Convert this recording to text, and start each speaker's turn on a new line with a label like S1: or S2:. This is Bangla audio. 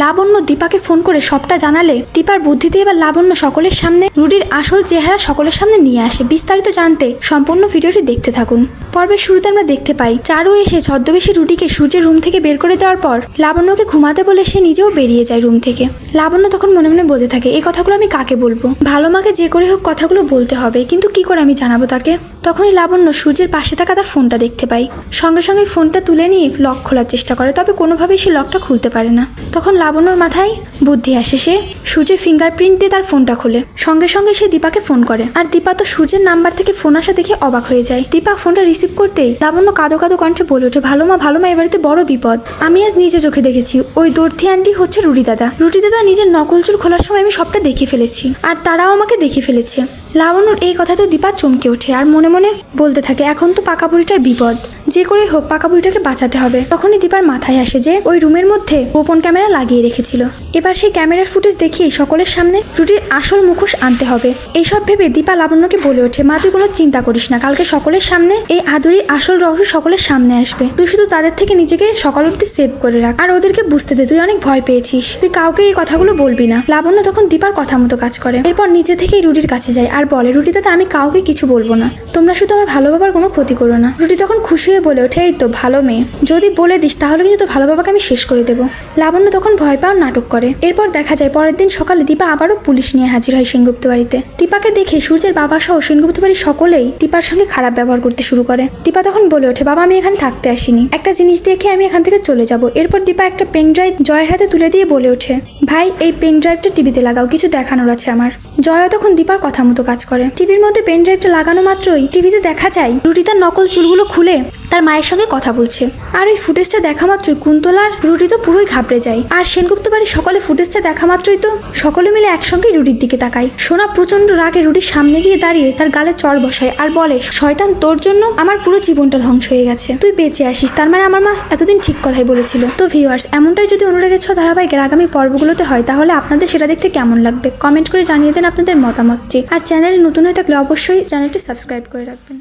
S1: লাবণ্য দীপাকে ফোন করে সবটা জানালে, দীপার বুদ্ধিতে এবার লাবণ্য সকলের সামনে, রুডির আসল চেহারা সকলের সামনে নিয়ে আসে। বিস্তারিত জানতে সম্পূর্ণ ভিডিওটি দেখতে থাকুন। পর্বের শুরুতে আমরা দেখতে পাই, চারু এসে ছদ্মবেশী রুটিকে সূর্যের রুম থেকে বের করে দেওয়ার পর, লাবণ্যকে ঘুমাতে বলে সে নিজেও বেরিয়ে যায় রুম থেকে। লাবণ্য তখন মনে মনে বলতে থাকে এই কথাগুলো আমি কাকে বলব? ভালো মাকে যে করে হোক কথাগুলো বলতে হবে, কিন্তু কি করে আমি জানাব তাকে? তখনই লাবণ্য সূর্যের পাশে থাকা তার ফোনটা দেখতে পাই সঙ্গে সঙ্গে ফোনটা তুলে নিয়ে লক খোলার চেষ্টা করে, তবে কোনোভাবেই সে লকটা খুলতে পারে না। তখন লাবণ্যর মাথায় বুদ্ধি আসে, সে সূর্যের ফিঙ্গারপ্রিন্ট দিয়ে তার ফোনটা খোলে। সঙ্গে সঙ্গে সে দীপাকে ফোন করে। আর দীপা তো সূর্যের নাম্বার থেকে ফোন আসা দেখে অবাক হয়ে যায়। দীপা ফোনটা রিসিভ করতেই লাবণ্য কাদো কাদো কণ্ঠে বলে ওঠে, ভালো মা ভালো মা, এ বাড়িতে বড় বিপদ। আমি আজ নিজে চোখে দেখেছি। ওই দর্থি আন্টি হচ্ছে রুটি দাদা। রুটি দাদা নিজের নকল চুল খোলার সময় আমি সবটা দেখে ফেলেছি। আর তারাও আমাকে দেখে ফেলেছে। লাবণ্যর এই কথাতে দীপা চমকে ওঠে আর মনে মনে বলতে থাকে, এখন তো পাকা বুড়িটার বিপদ। যে করে হোক পাকা বুড়িটাকে বাঁচাতে হবে। তখনই দীপার মাথায় আসে যে ওই রুমের মধ্যে গোপন ক্যামেরা লাগিয়ে রেখেছিল। এবার সেই ক্যামেরার ফুটেজ দেখিয়ে সকলের সামনে রুটির আসল মুখোশ আনতে হবে। এইসব ভেবে দীপা লাবণ্যকে বলে ওঠে, মা, তুই কোনো চিন্তা করিস না, কালকে সকলের সামনে এই আদুরির আসল রহস্য সকলের সামনে আসবে। তুই শুধু তাদের থেকে নিজেকে সকাল অব্দি সেভ করে রাখ। আর ওদেরকে বুঝতে দে, তুই অনেক ভয় পেয়েছিস। তুই কাউকে এই কথাগুলো বলবি না। লাবণ্য তখন দীপার কথা মতো কাজ করে। এরপর নিজে থেকেই রুটির কাছে যায় আর বলে, রুটি দাদা আমি কাউকে কিছু বলব না। তোমরা শুধু আমার ভালো বাবার কোনো ক্ষতি করো না। রুটি তখন খুশি হয়ে বলে ওঠে, এই তো ভালো মেয়ে। যদি বলে দিস, তাহলে কিন্তু তোর ভালো বাবাকে আমি শেষ করে দেবো। লাবণ্য তখন ভয় পাওয়ার নাটক করে। এরপর দেখা যায়, পরের দিন সকালে দীপা আবারও পুলিশ নিয়ে হাজির হয় সেনগুপ্ত বাড়িতে। দীপাকে দেখে সূর্যের বাবা সহ সেনগুপ্ত বাড়ির সকলেই দীপার সঙ্গে খারাপ ব্যবহার করতে শুরু করে। দীপা তখন বলে ওঠে, বাবা, আমি এখানে থাকতে আসিনি। একটা জিনিস দেখে আমি এখান থেকে চলে যাব। এরপর দীপা একটা পেন ড্রাইভ জয়ের হাতে তুলে দিয়ে বলে ওঠে, ভাই, এই পেন ড্রাইভটা টিভিতে লাগাও, কিছু দেখানোর আছে আমার। জয়া তখন দীপার কথা মতো কাজ করে। টিভির মধ্যে পেন ড্রাইভটা লাগানো মাত্রই টিভিতে দেখা যায় রুটি তার নকল চুলগুলো খুলে তার মায়ের সঙ্গে কথা বলছে। আর ওই ফুটেজটা দেখা মাত্রই কুন্তলার রুটি তো পুরোই ঘাবড়ে যায়। আর সেনগুপ্ত বাড়ির সকলে ফুটেজটা দেখা মাত্রই তো সকলে মিলে একসঙ্গে রুটির দিকে তাকায়। সোনা প্রচণ্ড রাগে রুটির সামনে গিয়ে দাঁড়িয়ে তার গালে চর বসায় আর বলে, শয়তান, তোর জন্য আমার পুরো জীবনটা ধ্বংস হয়ে গেছে। তুই বেঁচে আসিস। তার মানে আমার মা এতদিন ঠিক কথাই বলেছিল। তো ভিউয়ার্স এমনটাই যদি অনুরাগের ছ ধারাবাহিকের আগামী পর্বগুলোতে হয়, তাহলে আপনাদের সেটা দেখতে কেমন লাগবে? কমেন্ট করে জানিয়ে দেন আপনাদের মতামত মতামতটি আর চ্যানেলে নতুন হয়ে থাকলে অবশ্যই চ্যানেলটি সাবস্ক্রাইব করে রাখবেন।